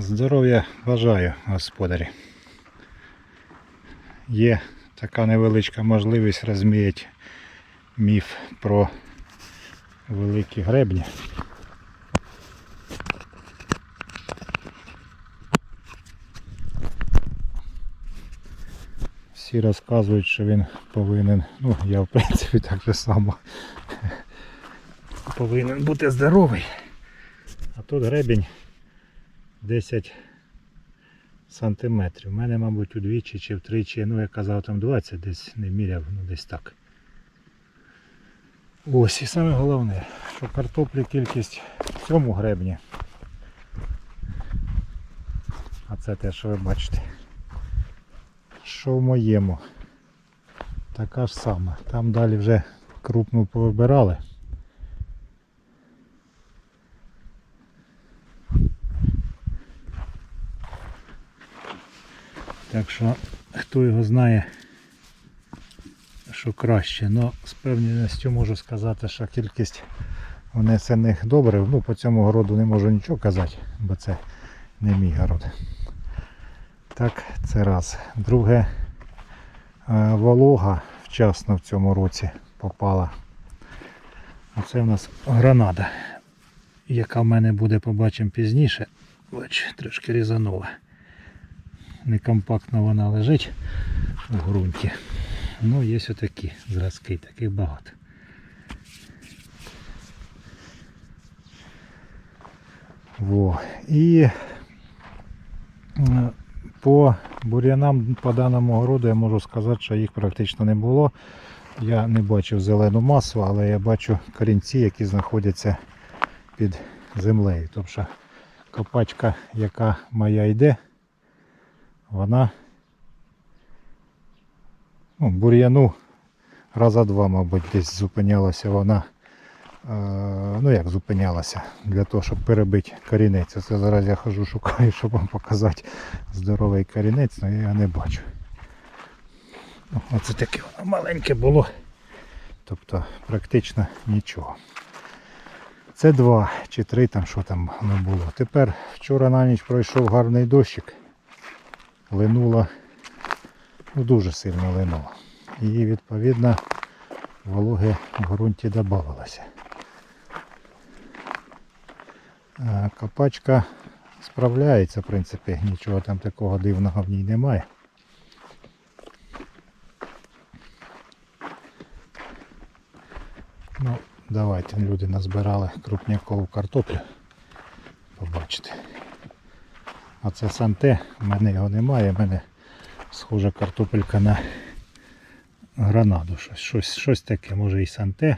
Здоров'я бажаю, господарі. Є така невеличка можливість розміяти міф про великі гребні. Всі розказують, що він повинен, ну я в принципі так же само повинен бути здоровий. А тут гребень 10 сантиметрів. У мене, мабуть, удвічі чи втричі, ну я казав там 20, десь не міряв, ну десь так. Ось і саме головне, що картоплі кількість в цьому гребні. А це те, що ви бачите. Що в моєму. Така ж сама. Там далі вже крупну повибирали. Так що хто його знає, що краще. Ну, з певністю можу сказати, що кількість внесених добрив, ну по цьому городу не можу нічого казати, бо це не мій город. Так, це раз. Друге, е, волога вчасно в цьому році попала. Оце в нас гранада, яка в мене буде, побачимо пізніше. Бач, трошки різанула некомпактно вона лежить у ґрунті. Ну, є отакі зразки, таких багато. Во. І е, по бур'янам по даному городу я можу сказати, що їх практично не було. Я не бачив зелену масу, але я бачу корінці, які знаходяться під землею. Тобто копачка, яка моя йде, вона ну, бур'яну раза два, мабуть, десь зупинялася вона. Е, ну як зупинялася, для того, щоб перебити корінець. Це зараз я хожу, шукаю, щоб вам показати здоровий корінець, але я його не бачу. Ну, оце таке воно маленьке було. Тобто практично нічого. Це два чи три там, що там не було. Тепер вчора на ніч пройшов гарний дощик линуло, ну дуже сильно линуло. І відповідно вологи в ґрунті додавалося. Е, Копачка справляється, в принципі, нічого там такого дивного в ній немає. Ну, давайте люди назбирали крупнякову картоплю. Побачите. А це санте, в мене його немає, в мене схожа картопелька на гранаду. Щось, щось, щось таке, може і санте.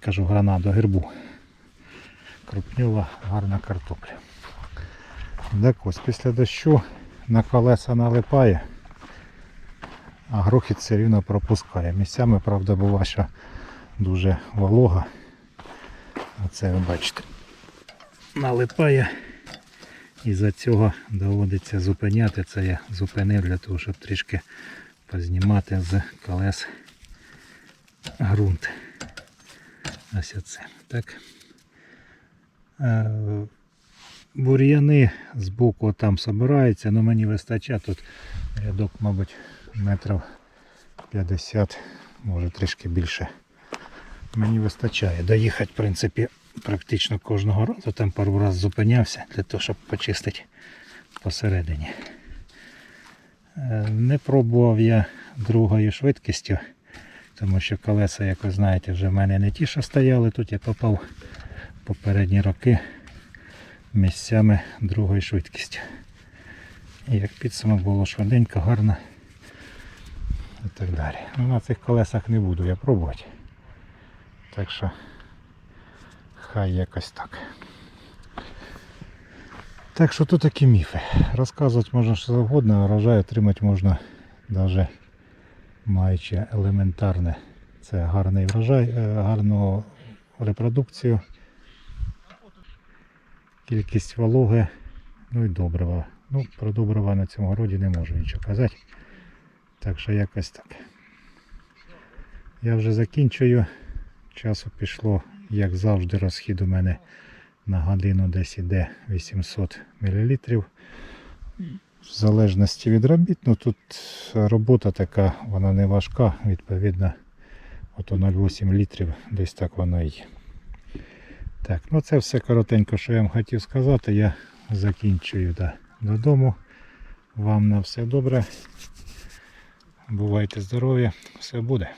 Кажу гранаду гербу. Крупнюва гарна картопля. Так ось після дощу на колеса налипає, а грохіт все рівно пропускає. Місцями, правда, була що дуже волога. Оце ви бачите. Налипає. І за цього доводиться зупиняти. Це я зупинив для того, щоб трішки познімати з колес ґрунт. Ось оце. Так. Е, Бур'яни з боку там збираються, але мені вистачає тут рядок, мабуть, метрів 50, може трішки більше. Мені вистачає доїхати, в принципі, практично кожного разу. Там пару разів зупинявся для того, щоб почистити посередині. Е, Не пробував я другою швидкістю, тому що колеса, як ви знаєте, вже в мене не ті, що стояли. Тут я попав попередні роки місцями другою швидкістю. І як підсумок було швиденько, гарно і так далі. Ну, на цих колесах не буду я пробувати. Так що хай якось так. Так що тут такі міфи. Розказувати можна що завгодно, а врожай отримати можна навіть маючи елементарне. Це гарний врожай, е, гарну репродукцію, кількість вологи, ну і добрива. Ну, про добрива на цьому городі не можу нічого казати. Так що якось так. Я вже закінчую. Часу пішло, як завжди, розхід у мене на годину десь іде 800 мл. В залежності від робіт, ну тут робота така, вона не важка, відповідно, ото 0,8 літрів, десь так воно і є. Так, ну це все коротенько, що я вам хотів сказати. Я закінчую да, додому. Вам на все добре. Бувайте здорові, все буде.